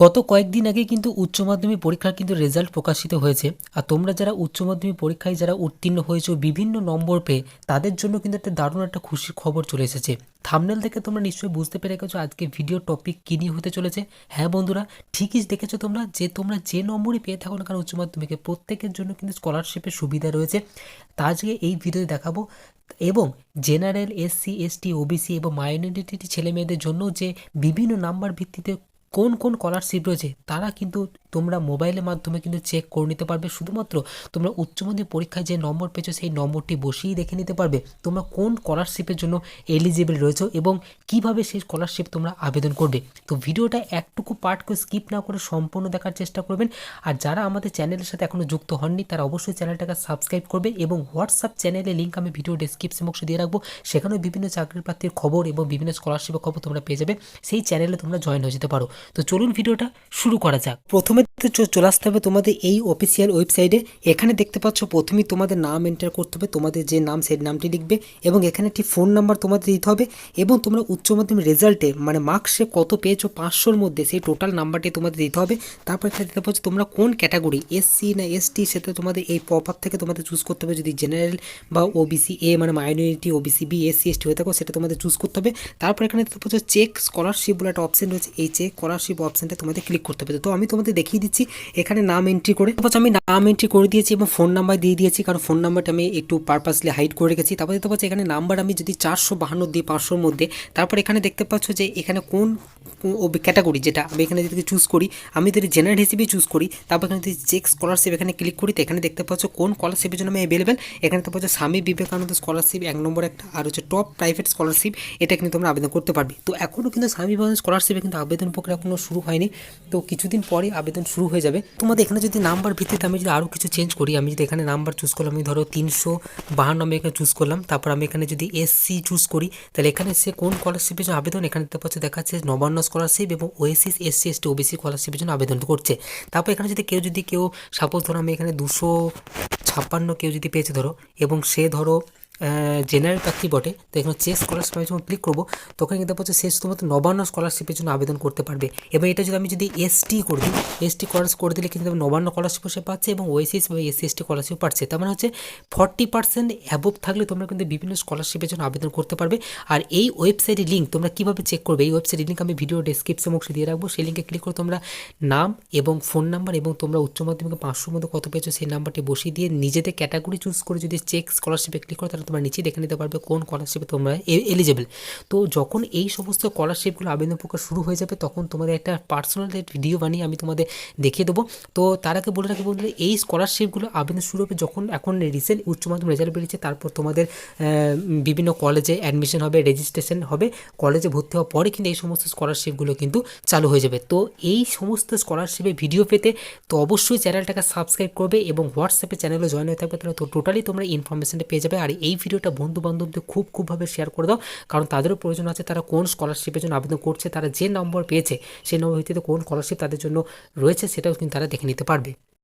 গত কয়েকদিন আগে কিন্তু উচ্চ মাধ্যমিক পরীক্ষার কিন্তু রেজাল্ট প্রকাশিত হয়েছে। আর তোমরা যারা উচ্চ মাধ্যমিক পরীক্ষায় যারা উত্তীর্ণ হয়েছো, বিভিন্ন নম্বর পেয়ে, তাদের জন্য কিন্তু একটা দারুণ একটা খুশির খবর চলে এসেছে। থামনেল থেকে তোমরা নিশ্চয়ই বুঝতে পেরে গেছো আজকে ভিডিও টপিক কী নিয়ে হতে চলেছে। হ্যাঁ বন্ধুরা, ঠিকই দেখেছ তোমরা যে তোমরা যে নম্বরই পেয়ে থাকো না কারণ উচ্চ মাধ্যমিকে প্রত্যেকের জন্য কিন্তু স্কলারশিপের সুবিধা রয়েছে। তা আজকে এই ভিডিওতে দেখাবো। এবং জেনারেল এসসি এসটি ওবিসি এবং মাইনরিটি ছেলে মেয়েদের জন্য যে বিভিন্ন নাম্বার ভিত্তিতে কোন কোন স্কলারশিপ রয়েছে, তারা কিন্তু তোমরা মোবাইলের মাধ্যমে কিন্তু চেক করে নিতে পারবে। শুধুমাত্র তোমরা উচ্চ মাধ্যমিক পরীক্ষায় যে নম্বর পেয়েছ, সেই নম্বরটি বসিয়েই দেখে নিতে পারবে তোমরা কোন স্কলারশিপের জন্য এলিজিবল রয়েছো এবং কীভাবে সেই স্কলারশিপ তোমরা আবেদন করবে। তো ভিডিওটা একটুকু পার্ট করে স্কিপ না করে সম্পূর্ণ দেখার চেষ্টা করবেন। আর যারা আমাদের চ্যানেলের সাথে এখনও যুক্ত হননি, তারা অবশ্যই চ্যানেলটাকে সাবস্ক্রাইব করবে এবং হোয়াটসঅ্যাপ চ্যানেলের লিঙ্ক আমি ভিডিও ডিসক্রিপশন বক্সে দিয়ে রাখব। সেখানেও বিভিন্ন চাকরির প্রার্থীর খবর এবং বিভিন্ন স্কলারশিপের খবর তোমরা পেয়ে যাবে। সেই চ্যানেলে তোমরা জয়েন হয়ে যেতে পারো। তো চলুন ভিডিওটা শুরু করা যাক। প্রথমে চলে আসতে হবে তোমাদের এই অফিসিয়াল ওয়েবসাইটে এখানে দেখতে পাচ্ছ, প্রথমেই তোমাদের নাম এন্টার করতে হবে, তোমাদের যে নাম, সেই নামটি লিখবে এবং এখানে একটি ফোন নাম্বার তোমাদের দিতে হবে এবং তোমরা উচ্চ মাধ্যমিক রেজাল্টে মানে মার্কসে কত পেয়েছ পাঁচশোর মধ্যে, সেই টোটাল নাম্বারটি তোমাদের দিতে হবে। তারপর এখানে দিতে পারছ তোমরা কোন ক্যাটাগরি এসসি না এসটি সেটা তোমাদের এই পপ আপ থেকে তোমাদের চুজ করতে হবে। যদি জেনারেল বা ওবিসি এ মানে minority OBC B SC ST হয়ে থাকো, সেটা তোমাদের চুজ করতে হবে। তারপর এখানে দেখতে পাচ্ছ চেক স্কলারশিপ বলে একটা অপশন রয়েছে, এই চেক স্কলারশিপ অপশনটা তোমাদের ক্লিক করতে হবে। তো আমি তোমাদের দেখিয়ে দিচ্ছি, এখানে নাম এন্ট্রি করে তারপর আমি নাম এন্ট্রি করে দিয়েছি এবং ফোন নাম্বার দিয়ে দিয়েছি, কারণ ফোন নাম্বারটা আমি একটু পারপাসলি হাইড করে রেখেছি। তারপর দেখতে পাচ্ছি এখানে নাম্বার আমি যদি চারশো বাহান্ন দিই পাঁচশোর মধ্যে, তারপর এখানে দেখতে পাচ্ছ যে এখানে কোন ক্যাটাগরি যেটা আমি এখানে যদি চুজ করি, আমি যদি জেনারেল হিসেবে চুজ করি, তারপর এখানে যদি চেক স্কলারশিপ এখানে ক্লিক করি, তো এখানে দেখতে পাচ্ছ কোন স্কলারশিপের জন্য আমি অ্যাভেলেবেল এখানে দেখতে পাচ্ছ স্বামী বিবেকানন্দ স্কলারশিপ এক নম্বর একটা, আর হচ্ছে টপ প্রাইভেট স্কলারশিপ এটা কিন্তু তোমরা আবেদন করতে পারবে। তো এখনও কিন্তু স্বামী বিবেকানন্দ স্কলারশিপে কিন্তু আবেদন প্রক্রিয়া এখনও শুরু হয়নি। তো কিছুদিন পরে আবেদন শুরু হয়ে যাবে। তোমাদের এখানে যদি নাম্বার ভিত্তিতে আমি যদি আরও কিছু চেঞ্জ করি, আমি যদি এখানে নাম্বার চুজ করলাম, আমি ধরো তিনশো বাহান্ন আমি এখানে চুজ করলাম, তারপর আমি এখানে যদি এসসি চুজ করি, তাহলে এখানে সে কোন স্কলারশিপের জন্য আবেদন? এখানে দেখতে পাচ্ছে দেখাচ্ছে নবান্ন স্কলারশিপ এবং ওএসিস এসসি এসটি ওবিসি স্কলারশিপের জন্য আবেদন করছে। তারপর এখানে যদি কেউ যদি কেউ সাপোজ ধরো আমি এখানে দুশো ছাপ্পান্ন কেউ যদি পেয়েছে ধরো, এবং সে ধরো জেনারেল প্রার্থী বটে। তো এখানে চেক স্কলারশিপ আমি যখন ক্লিক করব, তখন কিন্তু পাচ্ছে সে শুধুমাত্র নবান্ন স্কলারশিপের জন্য আবেদন করতে পারবে। এবং এটা যদি আমি যদি এসটি করে দিই এসটি স্কলারশিপ করে দিলে কিন্তু নবান্ন স্কলারশিপ সে পাচ্ছে এবং ওএসিস বা এসসি এসটি স্কলারশিপ পাচ্ছে। তার মানে হচ্ছে ফর্টি পার্সেন্ট অ্যাবভ থাকলে তোমরা কিন্তু বিভিন্ন স্কলারশিপের জন্য আবেদন করতে পারবে। আর এই ওয়েবসাইটের লিঙ্ক তোমরা কীভাবে চেক করবে? এই ওয়েবসাইটের লিঙ্ক আমি ভিডিও ডেসক্রিপশন বক্সে দিয়ে রাখব। সেই লিঙ্কে ক্লিক করে তোমরা নাম এবং ফোন নাম্বার এবং তোমরা উচ্চ মাধ্যমিকে পাঁচশোর মধ্যে কত পেয়েছ সেই নাম্বারটি বসিয়ে দিয়ে নিজেদের ক্যাটাগরি চুজ করে যদি চেক স্কলারশিপে ক্লিক করো, তাহলে তোমরা নিচে দেখে নিতে পারবে কোন স্কলারশিপে তোমরা এলিজেবল তো যখন এই সমস্ত স্কলারশিপগুলো আবেদন প্রক্রিয়া শুরু হয়ে যাবে, তখন তোমাদের একটা পার্সোনাল ভিডিও বানিয়ে আমি তোমাদের দেখিয়ে দেবো। তো তার আগে বলে রাখি বন্ধুরা, এই স্কলারশিপগুলো আবেদন শুরু হবে যখন এখন রিসেন্ট উচ্চ মাধ্যমিক রেজাল্ট বেরিয়েছে, তারপর তোমাদের বিভিন্ন কলেজে অ্যাডমিশন হবে রেজিস্ট্রেশন হবে কলেজে ভর্তি হওয়ার পরে কিন্তু এই সমস্ত স্কলারশিপগুলো কিন্তু চালু হয়ে যাবে। তো এই সমস্ত স্কলারশিপের ভিডিও পেতে তো অবশ্যই চ্যানেলটাকে সাবস্ক্রাইব করবে এবং হোয়াটসঅ্যাপে চ্যানেলে জয়েন হয়ে থাকবে, তাহলে তো টোটালি তোমরা ইনফরমেশনটা পেয়ে যাবে। আর এই ভিডিওটা বন্ধু বান্ধবদের খুব খুবভাবে শেয়ার করে দাও। কারণ তাদেরও প্রয়োজন আছে তারা কোন স্কলারশিপের জন্য আবেদন করছে, তারা যে নম্বর পেয়েছে, সেই নম্বর ভিত্তিতে কোন স্কলারশিপ তাদের জন্য রয়েছে, সেটাও কিন্তু তারা দেখে নিতে পারবে।